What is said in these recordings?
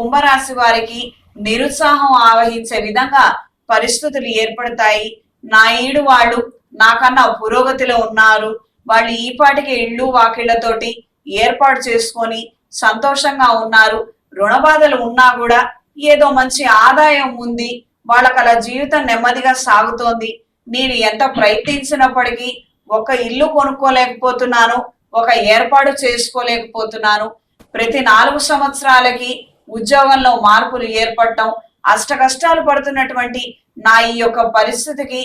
కుంభరాశి వారికి నిరుత్సాహం ఆవహించే విధంగా పరిస్థితులు ఏర్పడతాయి. నా ఈడు వాళ్ళు నాకన్నా పురోగతిలో ఉన్నారు. వాళ్ళు ఈ పాటికి ఇళ్ళు వాకిళ్ళతోటి ఏర్పాటు చేసుకొని సంతోషంగా ఉన్నారు. రుణ బాధలు ఉన్నా కూడా ఏదో మంచి ఆదాయం ఉంది. వాళ్ళకి అలా జీవితం నెమ్మదిగా సాగుతోంది. నేను ఎంత ప్రయత్నించినప్పటికీ ఒక ఇల్లు కొనుక్కోలేకపోతున్నాను. ఒక ఏర్పాటు చేసుకోలేకపోతున్నాను. ప్రతి నాలుగు సంవత్సరాలకి ఉద్యోగంలో మార్పులు ఏర్పడటం అష్ట కష్టాలు పడుతున్నటువంటి నా ఈ యొక్క పరిస్థితికి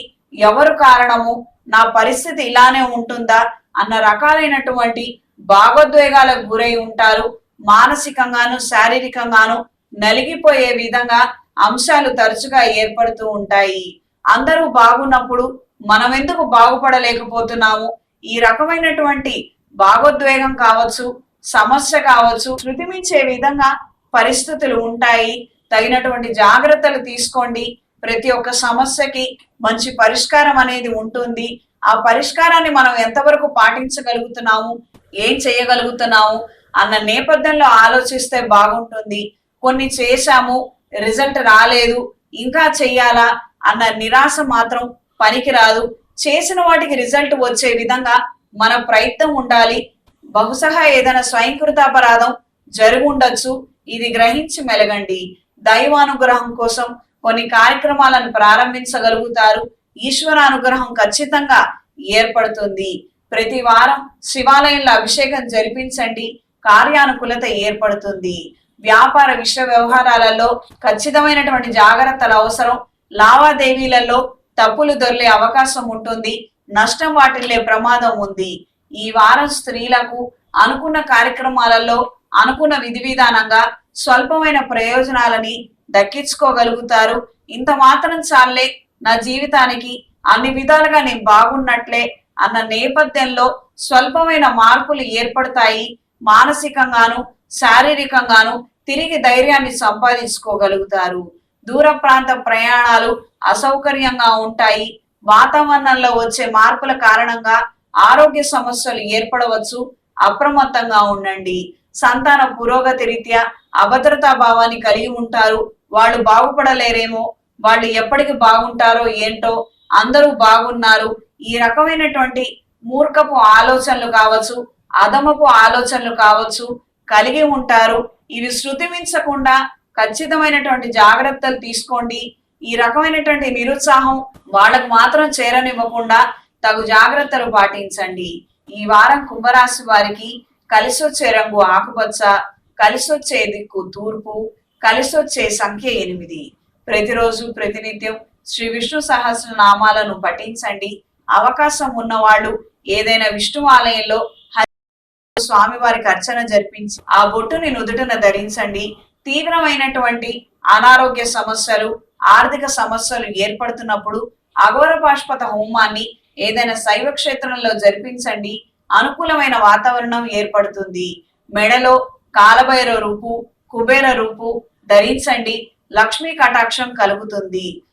ఎవరు కారణము? నా పరిస్థితి ఇలానే ఉంటుందా? అన్న రకాలైనటువంటి భావోద్వేగాలకు గురై ఉంటారు. మానసికంగాను శారీరకంగాను నలిగిపోయే విధంగా అంశాలు తరచుగా ఏర్పడుతూ ఉంటాయి. అందరూ బాగున్నప్పుడు మనం ఎందుకు బాగుపడలేకపోతున్నాము? ఈ రకమైనటువంటి భావోద్వేగం కావచ్చు సమస్య కావచ్చు శృతిమించే విధంగా పరిస్థితులు ఉంటాయి. తగినటువంటి జాగ్రత్తలు తీసుకోండి. ప్రతి ఒక్క సమస్యకి మంచి పరిష్కారం అనేది ఉంటుంది. ఆ పరిష్కారాన్ని మనం ఎంతవరకు పాటించగలుగుతున్నాము? ఏం చేయగలుగుతున్నాము? అన్న నేపథ్యంలో ఆలోచిస్తే బాగుంటుంది. కొన్ని చేశాము రిజల్ట్ రాలేదు. ఇంకా చెయ్యాలా? అన్న నిరాశ మాత్రం పనికిరాదు. చేసిన వాటికి రిజల్ట్ వచ్చే విధంగా మన ప్రయత్నం ఉండాలి. బహుశా ఏదైనా స్వయంకృతాపరాధం జరుగుండొచ్చు. ఇది గ్రహించి మెలగండి. దైవానుగ్రహం కోసం కొన్ని కార్యక్రమాలను ప్రారంభించగలుగుతారు. ఈశ్వరానుగ్రహం ఖచ్చితంగా ఏర్పడుతుంది. ప్రతి వారం శివాలయంలో అభిషేకం జరిపించండి. కార్యానుకూలత ఏర్పడుతుంది. వ్యాపార విశ్వ వ్యవహారాలలో ఖచ్చితమైనటువంటి జాగ్రత్తలు అవసరం. లావాదేవీలలో తప్పులు దొరికే అవకాశం ఉంటుంది. నష్టం వాటిల్లే ప్రమాదం ఉంది. ఈ వారం స్త్రీలకు అనుకున్న కార్యక్రమాలలో అనుకున్న విధి విధానంగా స్వల్పమైన ప్రయోజనాలని దక్కించుకోగలుగుతారు. ఇంత మాత్రం చాలే నా జీవితానికి అన్ని విధాలుగా నేను బాగున్నట్లే అన్న నేపథ్యంలో స్వల్పమైన మార్పులు ఏర్పడతాయి. మానసికంగాను శారీరకంగాను తిరిగి ధైర్యాన్ని సంపాదించుకోగలుగుతారు. దూర ప్రాంత ప్రయాణాలు అసౌకర్యంగా ఉంటాయి. వాతావరణంలో వచ్చే మార్పుల కారణంగా ఆరోగ్య సమస్యలు ఏర్పడవచ్చు. అప్రమత్తంగా ఉండండి. సంతాన పురోగతి రీత్యా అభద్రతా భావాన్ని కలిగి ఉంటారు. వాళ్ళు బాగుపడలేరేమో వాళ్ళు ఎప్పటికి బాగుంటారో ఏంటో అందరూ బాగున్నారు. ఈ రకమైనటువంటి మూర్ఖపు ఆలోచనలు కావచ్చు అదమపు ఆలోచనలు కావచ్చు కలిగి ఉంటారు. ఇవి శృతి మించకుండా ఖచ్చితమైనటువంటి జాగ్రత్తలు తీసుకోండి. ఈ రకమైనటువంటి నిరుత్సాహం వాళ్ళకు మాత్రం చేరనివ్వకుండా తగు జాగ్రత్తలు పాటించండి. ఈ వారం కుంభరాశి వారికి కలిసొచ్చే రంగు ఆకుపచ్చ కలిసొచ్చే దిక్కు తూర్పు కలిసొచ్చే సంఖ్య ఎనిమిది. ప్రతిరోజు ప్రతినిత్యం శ్రీ విష్ణు సహస్ర నామాలను పఠించండి. అవకాశం ఉన్నవాళ్ళు ఏదైనా విష్ణు ఆలయంలో హరి స్వామి వారికి అర్చన జరిపించి ఆ బొట్టుని నుదుటన ధరించండి. తీవ్రమైనటువంటి అనారోగ్య సమస్యలు ఆర్థిక సమస్యలు ఏర్పడుతున్నప్పుడు అఘోర పాష్పత హోమాన్ని ఏదైనా శైవ క్షేత్రంలో జరిపించండి. అనుకూలమైన వాతావరణం ఏర్పడుతుంది. మెడలో కాలభైర రూపు కుబేర రూపు ధరించండి. లక్ష్మీ కటాక్షం కలుగుతుంది.